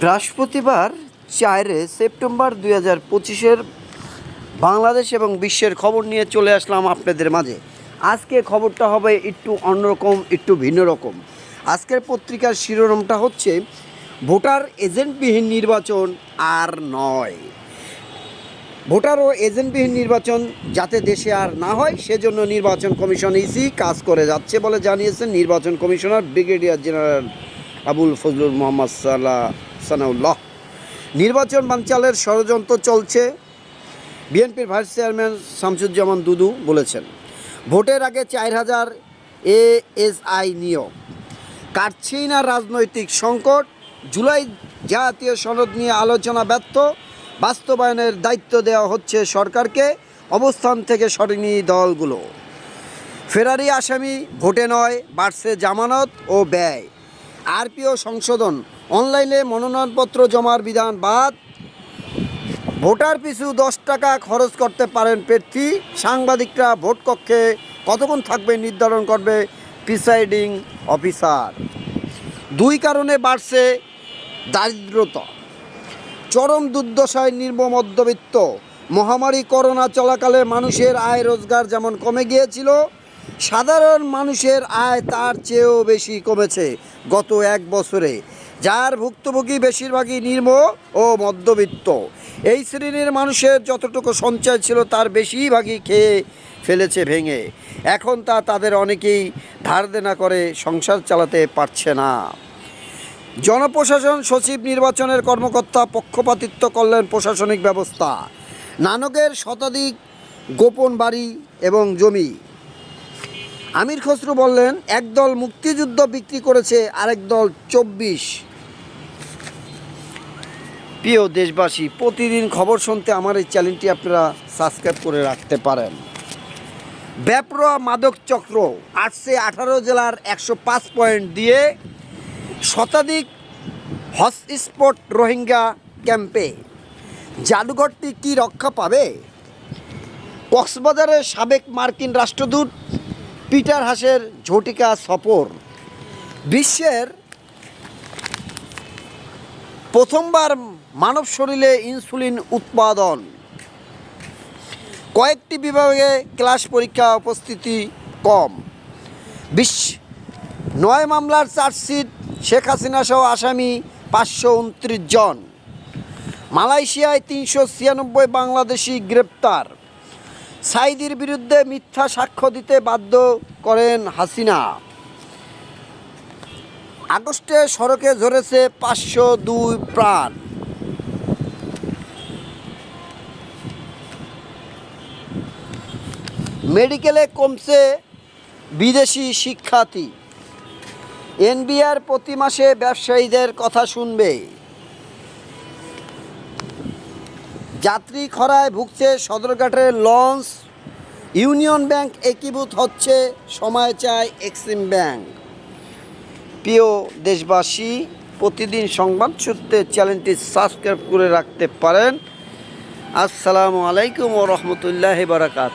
বৃহস্পতিবার চারে সেপ্টেম্বর দুই হাজার পঁচিশের বাংলাদেশ এবং বিশ্বের খবর নিয়ে চলে আসলাম আপনাদের মাঝে। আজকে খবরটা হবে একটু অন্যরকম, একটু ভিন্ন রকম। আজকের পত্রিকার শিরোনামটা হচ্ছে, ভোটার এজেন্টবিহীন নির্বাচন আর নয়। ভোটার ও এজেন্টবিহীন নির্বাচন যাতে দেশে আর না হয়, সেজন্য নির্বাচন কমিশন ইসি কাজ করে যাচ্ছে বলে জানিয়েছেন নির্বাচন commissioner brigadier general Abul Fazlul Mohammad Sallah Sanaullah নির্বাচন বানচালের ষড়যন্ত্র চলছে, বিএনপির ভাইস চেয়ারম্যান শামসুজ্জামান দুদু বলেছেন। ভোটের আগে চার হাজার এএসআই নিয়োগ কাটছেই না রাজনৈতিক সংকট, জুলাই জাতীয় সনদ নিয়ে আলোচনা ব্যর্থ, বাস্তবায়নের দায়িত্ব দেওয়া হচ্ছে সরকারকে, অবস্থান থেকে সরেনি দলগুলো। ফেরারি আসামি ভোটে নয়, বাড়ছে জামানত ও ব্যয়। আরপিও সংশোধন অনলাইনে মনোনয়নপত্র জমার বিধান বাদ। ভোটার পিছু দশ টাকা খরচ করতে পারেন প্রার্থী। সাংবাদিকরা ভোট কক্ষে কতক্ষণ থাকবে নির্ধারণ করবে প্রিসাইডিং অফিসার। দুই কারণে বাড়ছে দারিদ্রতা। চরম দুর্দশায় নির্ম মধ্যবিত্ত। মহামারী করোনা চলাকালে মানুষের আয় রোজগার যেমন কমে গিয়েছিল, সাধারণ মানুষের আয় তার চেয়েও বেশি কমেছে। গত এক বছরে যার ভুক্তভোগী বেশিরভাগই নির্ম ও মধ্যবিত্ত। এই শ্রেণির মানুষের যতটুকু সঞ্চয় ছিল তার বেশিরভাগই খেয়ে ফেলেছে ভেঙে। এখন তা তাদের অনেকেই ধার দেনা করে সংসার চালাতে পারছে না। জনপ্রশাসন সচিব নির্বাচনের কর্মকর্তা পক্ষপাতিত্ব করলেন প্রশাসনিক ব্যবস্থা। নানকের শতাধিক গোপন বাড়ি এবং জমি আমির খসরু বললেন একদল মুক্তিযুদ্ধ বিক্রি করেছে, আরেক দল চব্বিশ। প্রিয় দেশবাসী, প্রতিদিন খবর শুনতে আমার এই চ্যানেলটি আপনারা সাবস্ক্রাইব করে রাখতে পারেন। ব্যাপরা মাদক চক্র আটশে আঠারো জেলার একশো পাঁচ পয়েন্ট দিয়ে শতাধিক হটস্পট রোহিঙ্গা ক্যাম্পে। জাদুঘরটি কি রক্ষা পাবে? কক্সবাজারের সাবেক মার্কিন রাষ্ট্রদূত পিটার হাসের ঝটিকা সফর। বিশ্বের প্রথমবার মানব শরীরে ইনসুলিন উৎপাদন। কয়েকটি বিভাগে ক্লাস পরীক্ষা উপস্থিতি কম। বিশ্ব নয় মামলার চার্জশিট, শেখ হাসিনা সহ আসামি পাঁচশো উনত্রিশ জন। মালয়েশিয়ায় তিনশো ছিয়ানব্বই বাংলাদেশি গ্রেপ্তার। সাইদির বিরুদ্ধে মিথ্যা সাক্ষ্য দিতে বাধ্য করেন হাসিনা। আগস্টে সড়কে ঝরেছে পাঁচশো দুই প্রাণ। মেডিকেলে কমছে বিদেশি শিক্ষার্থী। এনবিআর প্রতি মাসে ব্যবসায়ীদের কথা শুনবে। যাত্রী খরায় ভুগছে সদরঘাটের লঞ্চ। ইউনিয়ন ব্যাংক একীভূত হচ্ছে, সময় চায় এক্সিম ব্যাংক। প্রিয় দেশবাসী, প্রতিদিন সংবাদ সূত্রে চ্যানেলটি সাবস্ক্রাইব করে রাখতে পারেন। আসসালামু আলাইকুম ও রহমতুল্লাহ বারাকাত